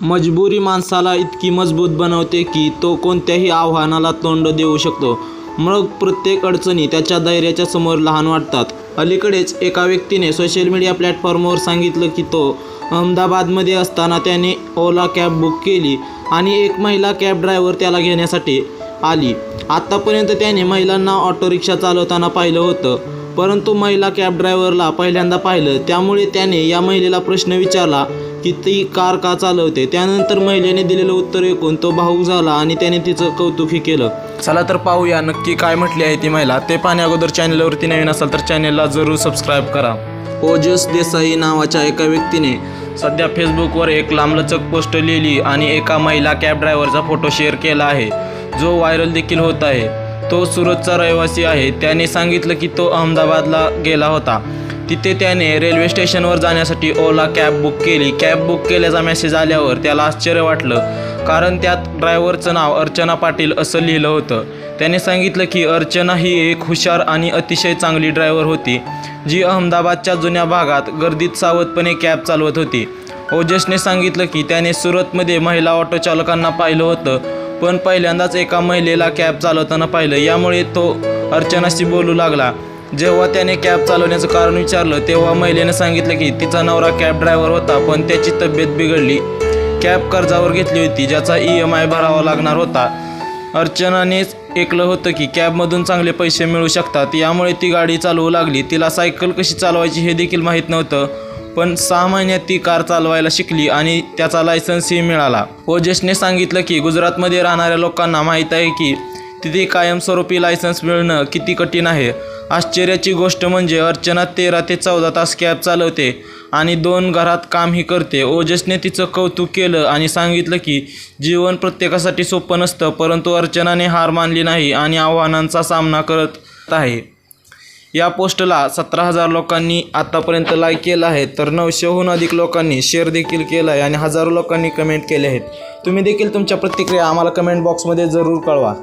मजबुरी माणसाला इतकी मजबूत बनवते की तो कोणत्याही आव्हानाला तोंड देऊ शकतो. मग प्रत्येक अडचणी त्याच्या धैर्याच्या समोर लहान वाटतात. अलीकडेच एका व्यक्तीने सोशल मीडिया प्लॅटफॉर्मवर सांगितलं की तो अहमदाबादमध्ये असताना त्याने ओला कॅब बुक केली आणि एक महिला कॅब ड्रायव्हर त्याला घेण्यासाठी आली. आत्तापर्यंत त्याने महिलांना ऑटो रिक्षा चालवताना पाहिलं होतं. परंतु महिला कॅब ड्रायव्हरला पहिल्यांदा पाहिलं त्यामुळे त्याने या महिलेला प्रश्न विचारला की ती कार का चालवते. त्यानंतर महिलेने दिलेलं उत्तर ऐकून तो भाऊक झाला आणि त्याने तिचं कौतुकही केलं. चला तर पाहूया नक्की काय म्हटली आहे ती महिला. ते पाहण्या अगोदर चॅनलवरती नवीन असाल तर चॅनलला जरूर सबस्क्राईब करा. ओजस देसाई नावाच्या एका व्यक्तीने सध्या फेसबुकवर एक लांबलचक पोस्ट लिहिली आणि एका महिला कॅब ड्रायव्हरचा फोटो शेअर केला आहे. जो व्हायरल देखील होत आहे. तो सुरतचा रहिवासी आहे. त्याने सांगितलं की तो अहमदाबादला गेला होता. तिथे त्याने रेल्वे स्टेशनवर जाण्यासाठी ओला कॅब बुक केली. कॅब बुक केल्याचा मेसेज आल्यावर त्याला आश्चर्य वाटलं. कारण त्यात ड्रायव्हरचं नाव अर्चना पाटील असं लिहिलं होतं. त्याने सांगितलं की अर्चना ही एक हुशार आणि अतिशय चांगली ड्रायव्हर होती जी अहमदाबादच्या जुन्या भागात गर्दीत सावधपणे कॅब चालवत होती. ओजसने सांगितलं की त्याने सुरतमध्ये महिला ऑटो चालकांना पाहिलं होतं. पण पहिल्यांदाच एका महिलेला कॅब चालवताना पाहिलं. यामुळे तो अर्चनाशी बोलू लागला. जेव्हा त्याने कॅब चालवण्याचं कारण विचारलं तेव्हा महिलेने सांगितलं की तिचा नवरा कॅब ड्रायव्हर होता पण त्याची तब्येत बिघडली. कॅब कर्जावर घेतली होती ज्याचा ई एम आय भरावा लागणार होता. अर्चनानेच ऐकलं होतं की कॅबमधून चांगले पैसे मिळू शकतात. यामुळे ती गाडी चालवू लागली. तिला सायकल कशी चालवायची हे देखील माहीत नव्हतं. पण सहा महिन्यात ती कार चालवायला शिकली आणि त्याचा लायसन्सही मिळाला. ओजेशने सांगितलं की गुजरातमध्ये राहणाऱ्या लोकांना माहीत आहे की तिथे कायमस्वरूपी लायसन्स मिळणं किती कठीण आहे. आश्चर्याची गोष्ट म्हणजे अर्चना तेरा ते चौदा तास कॅब चालवते आणि दोन घरात कामही करते. ओजसने तिचं कौतुक केलं आणि सांगितलं की जीवन प्रत्येकासाठी सोपं नसतं परंतु अर्चनाने हार मानली नाही आणि आव्हानांचा सामना करत आहे. या पोस्टला सतरा हजार लोकांनी आतापर्यंत लाईक केलं आहे. तर नऊशेहून अधिक लोकांनी शेअर देखील केलं आहे आणि हजारो लोकांनी कमेंट केले आहेत. तुम्ही देखील तुमच्या प्रतिक्रिया आम्हाला कमेंट बॉक्समध्ये जरूर कळवा.